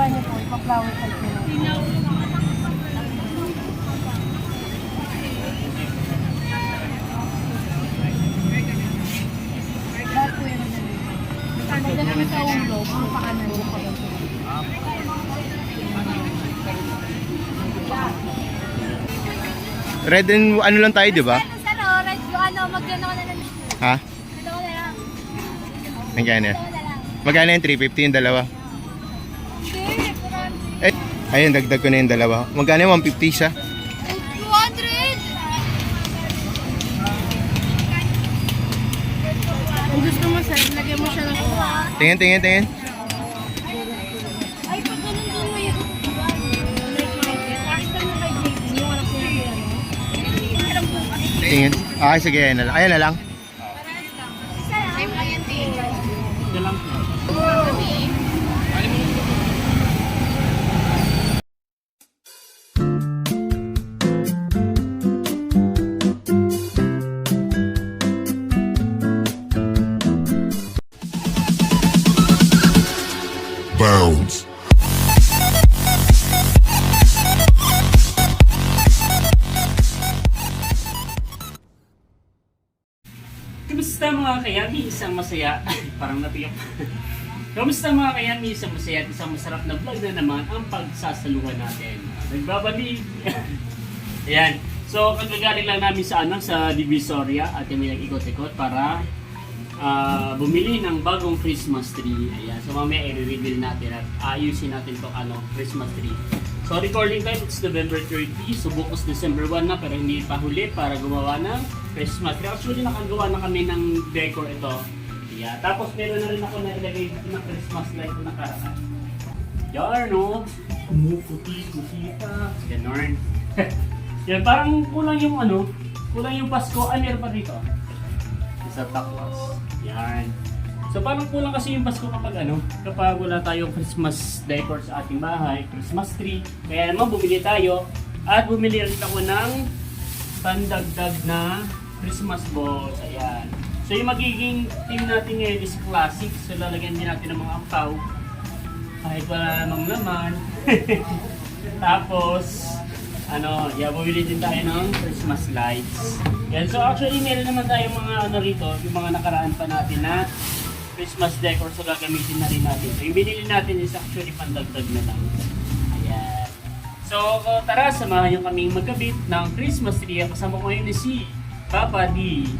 Pagbaba niyo po, ipa-flower pot niyo. Lahat po sa ulo. Red and ano lang tayo, di ba? Ano, red, yung ano, magkano ka na lang. Ha? Ito ko na lang. Magkano? Ito ko na lang. Magkano yung 350 yung dalawa? Ayun, dagdag ko na yung dalawa. Magkano yung 150 siya? 200! Kung gusto mo sir, lagyan mo siya ng Tingin, tingin, tingin. Ay, pag ganun doon mo yung. Tingin. Ah, sige, ayan na lang. Ayan na lang. Bounds. Kamusta mga kayami? Isang masaya. Parang napiyak. Kamusta mga kayami? Isang masaya at isang masarap na vlog na naman ang pagsasaluhan natin. Nagbabalik. Ayan. So, kagagaling lang namin sa ano, sa Divisoria at kami nag-ikot-ikot para ah, bumili ng bagong Christmas tree. Ayan. So, mamaya i-reveal natin at ayusin natin itong ano, Christmas tree. So, recording time, it's November 30. So, bukas December 1 na pero hindi pa huli para gumawa ng Christmas tree. Actually, nakagawa na kami ng decor ito. Yeah. Tapos, meron na rin ako na ilagay ng Christmas light na nakaraan. Yan, no? Kumuputi-puti pa. Ganon. Yan, parang kulang yung ano, kulang yung Pasko. Ah, meron pa dito. Sa takwas. Yan. So parang kulang kasi yung Pasko kapag ano, kapag wala tayong Christmas decor sa ating bahay, Christmas tree. Kaya naman bumili tayo at bumili rin ako ng pandagdag na Christmas balls. Ayan. So yung magiging team natin ngayon is classic. So lalagyan din natin ng mga ampaw. Kahit wala namang laman. Tapos, ano, yeah, bumili din tayo ng Christmas lights. Yan. So actually, meron naman tayong mga ano rito, yung mga nakaraan pa natin na Christmas decor so gagamitin na rin natin. So yung binili natin is actually pandagdag na lang. Ayan. So tara, samahan nyo kaming magkabit ng Christmas tree. Kasama ko ngayon si Papa D.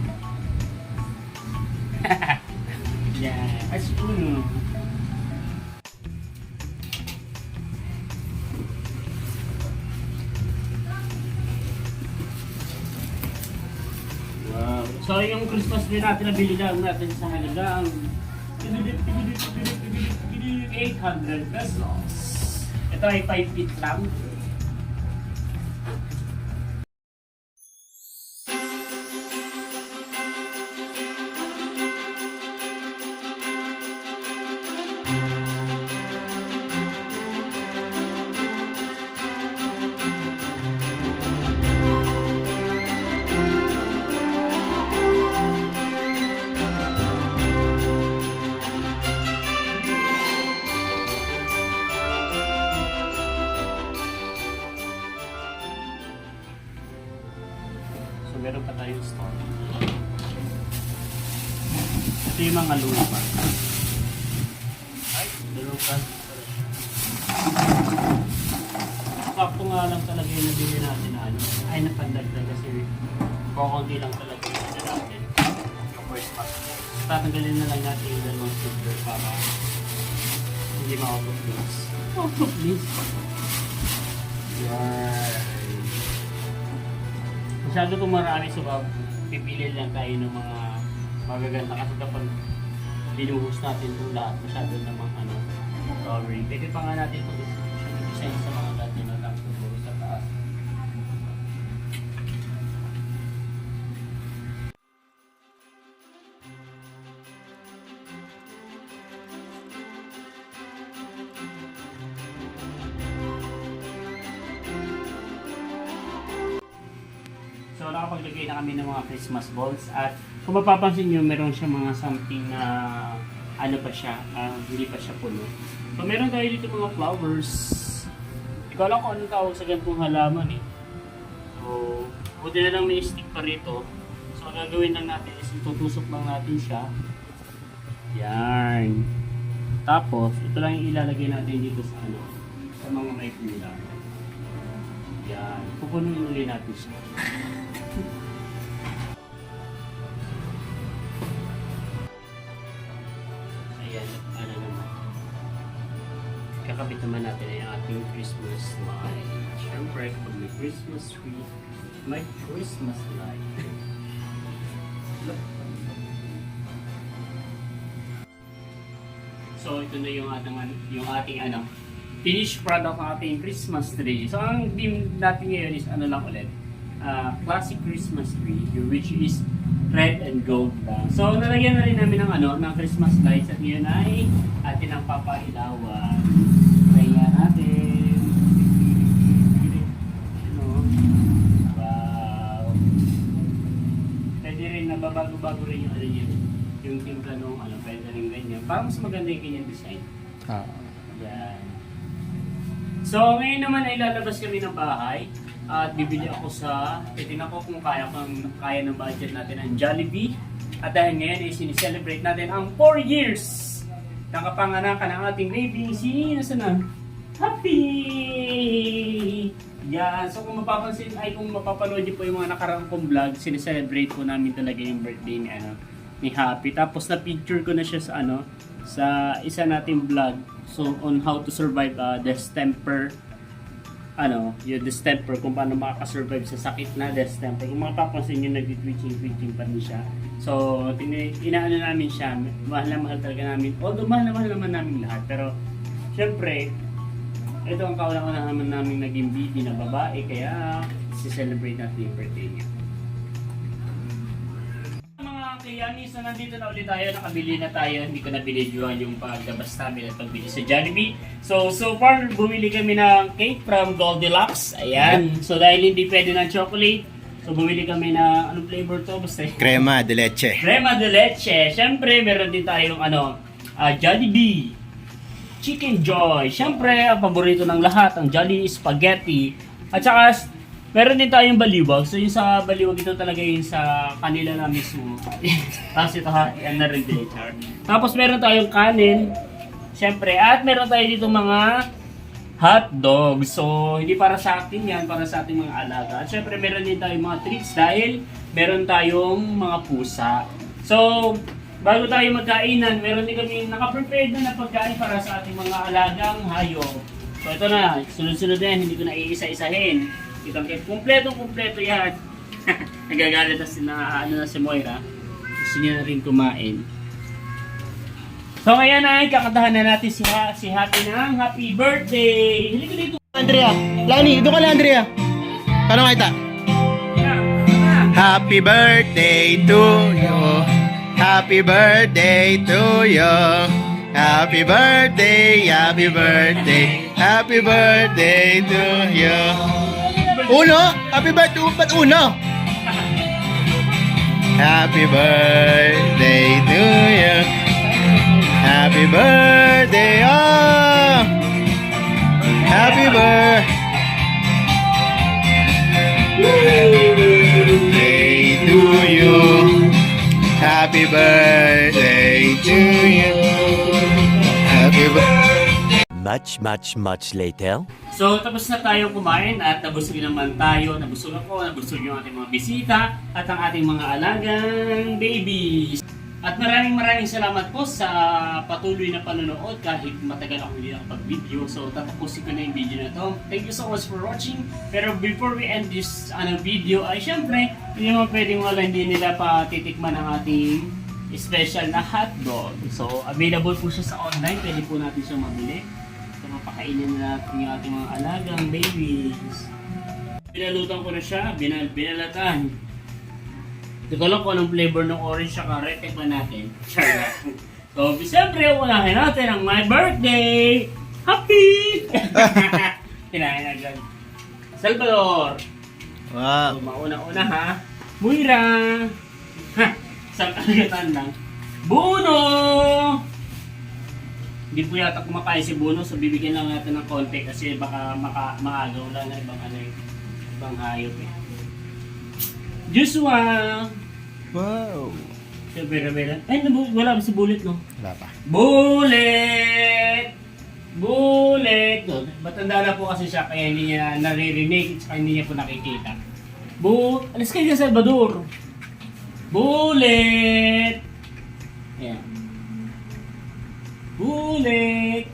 Yan. As uno. So yung Christmas tree natin nabili lang natin sa halagang 800 pesos. Ito ay 5 feet lang. So meron pa tayong store. Ito yung mga lupa. Ay, lupa. Sakto nga lang talaga yung nabili natin na ano. Ay, napandagdag kasi kukunti lang talaga yung ano natin. Yung first pack. Tatanggalin na lang natin yung dalawang silver para hindi ma-out of place. Out of place? Yan. Masyado itong marami so uh, pipili lang tayo ng mga magaganda kasi kapag binuhos natin itong lahat masyado namang ano covering. Pwede pa nga natin itong design sa mga So nakapaglagay na kami ng mga Christmas balls at kung mapapansin nyo, meron siya mga something na ano pa siya, ah, hindi pa siya puno. So meron tayo dito mga flowers. Ikaw lang kung anong tawag sa ganitong halaman eh. So, buti na lang may stick pa rito. So ang gagawin lang natin is itutusok lang natin siya. Yan. Tapos, ito lang yung ilalagay natin dito sa ano, sa mga may pula. Yan. Pupunuin ulit natin siya. Kakabit naman natin ay ang ating Christmas light. Siyempre, pag may Christmas tree, may Christmas light. so, ito na yung ating, yung ating ano, finished product ng ating Christmas tree. So, ang theme natin ngayon is ano lang ulit, uh, classic Christmas tree, which is red and gold lang. So, nalagyan na rin namin ng ano, ng Christmas lights at ngayon ay atin ang papailawan. Rin nababago-bago rin yung ano yun. Yung timpla nung ano, pwede rin ganyan. Parang mas maganda yung kanyang design. Ah. Yan. So, ngayon naman ay lalabas kami ng bahay at bibili ako sa, titignan ko kung kaya, kung kaya ng budget natin ang Jollibee. At dahil ngayon ay sinicelebrate natin ang 4 years ng kapanganakan ng ating baby. Si, nasa na? Happy! Yan. So kung mapapansin, ay kung mapapanood niyo po yung mga nakaraang kong vlog, sinicelebrate po namin talaga yung birthday ni ano ni Happy. Tapos na picture ko na siya sa ano sa isa nating vlog so on how to survive uh, distemper ano, yung distemper kung paano makakasurvive sa sakit na distemper. Kung mapapansin nyo, nag-twitching-twitching pa rin siya. So, inaano namin siya, mahal na mahal talaga namin. Although mahal na mahal naman namin lahat. Pero, syempre, ito ang kaulang naman namin naging baby na babae, kaya si-celebrate natin yung birthday niya. Mga kayani, so nandito na ulit tayo, nakabili na tayo, hindi ko nabili yung paglabas namin at pagbili sa Jollibee. So, so far, bumili kami ng cake from Goldilocks. Ayan. So, dahil hindi pwede ng chocolate, so bumili kami ng, anong flavor to? Basta Crema de leche. Crema de leche. Siyempre, meron din tayong ano, ah, Jollibee. Chicken Joy. Siyempre, ang paborito ng lahat, ang Jolly Spaghetti. At saka, meron din tayong baliwag. So, yung sa baliwag, ito talaga yung sa kanila na mismo. Tapos ito ha, yan na rin din. Tapos meron tayong kanin. Siyempre, at meron tayo dito mga hot dog. So, hindi para sa atin yan, para sa ating mga alaga. At syempre, meron din tayong mga treats dahil meron tayong mga pusa. So, bago tayo magkainan, meron din kami naka-prepared na na pagkain para sa ating mga alagang hayop. So, ito na, sunod-sunod na yan, hindi ko na iisa-isahin. Kitang kit, kumpletong-kumpleto yan. Nagagalit na si, na, ano na si Moira. Gusto niya na rin kumain. So ngayon ay kakatahan na natin si, ha si Happy ng Happy Birthday! Halika dito! Andrea. Lani, doon ka na Andrea. Paano kita? Happy birthday to you. Happy birthday to you. Happy birthday, happy birthday, happy birthday to you. Uno? Happy birthday, ba't uno? Happy birthday to you. Happy birthday, oh! Happy birthday Happy birthday to you. Happy birthday. Much, much, much later. So tapos na tayo kumain at nabusog naman tayo. Nabusog ako, nabusog yung ating mga bisita at ang ating mga alagang babies. At maraming maraming salamat po sa patuloy na panonood kahit matagal ako hindi nakapag-video. So tatapusin ko na yung video na to. Thank you so much for watching. Pero before we end this ano, video ay syempre hindi naman pwedeng wala hindi nila pa titikman ang ating special na hotdog. So available po siya sa online. Pwede po natin siyang mabili. Ito mapakainin na natin yung ating mga alagang babies. Pinalutan ko na siya, binal binalatan. Hindi ko alam kung anong flavor ng orange siya red. Tikman natin. So, siyempre, unahin natin ang my birthday! Happy! Kinain agad. Salvador! Wow. So, mauna-una ha. Muira! Ha! Isang kagatan lang. Buno! Hindi po yata kumakain si Buno, so bibigyan lang natin ng konti kasi baka maka, maagaw lang na ibang ano eh, ibang hayop eh. Joshua! Wow. Siyempre, Rabela. Ay, nabu- wala ba si Bullet, no? Wala pa. Bullet! Bullet! No, matanda na po kasi siya kaya hindi niya naririnig at hindi niya po nakikita. Bu... Alas kayo sa Salvador! Bullet! Ayan. Bullet!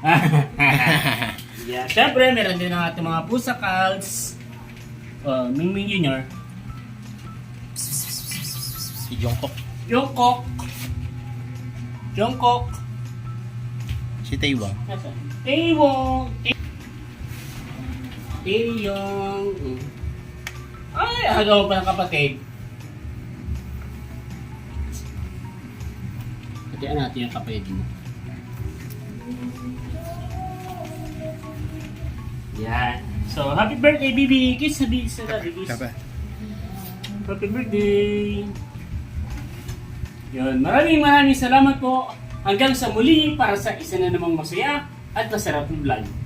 yeah. Siyempre, meron din ang ating mga pusa calls. Uh, Mingming Junior. Si Jungkook. Jungkook. Jungkook. Si Taewon. Taewong. Taeyong. Ay, agaw pa ng kapatid. Hatian natin yung kapatid mo. Yan. So, happy birthday, baby! Kiss sabi sa. Sapa. Happy birthday! Yun, maraming maraming salamat po. Hanggang sa muli para sa isa na namang masaya at masarap na vlog.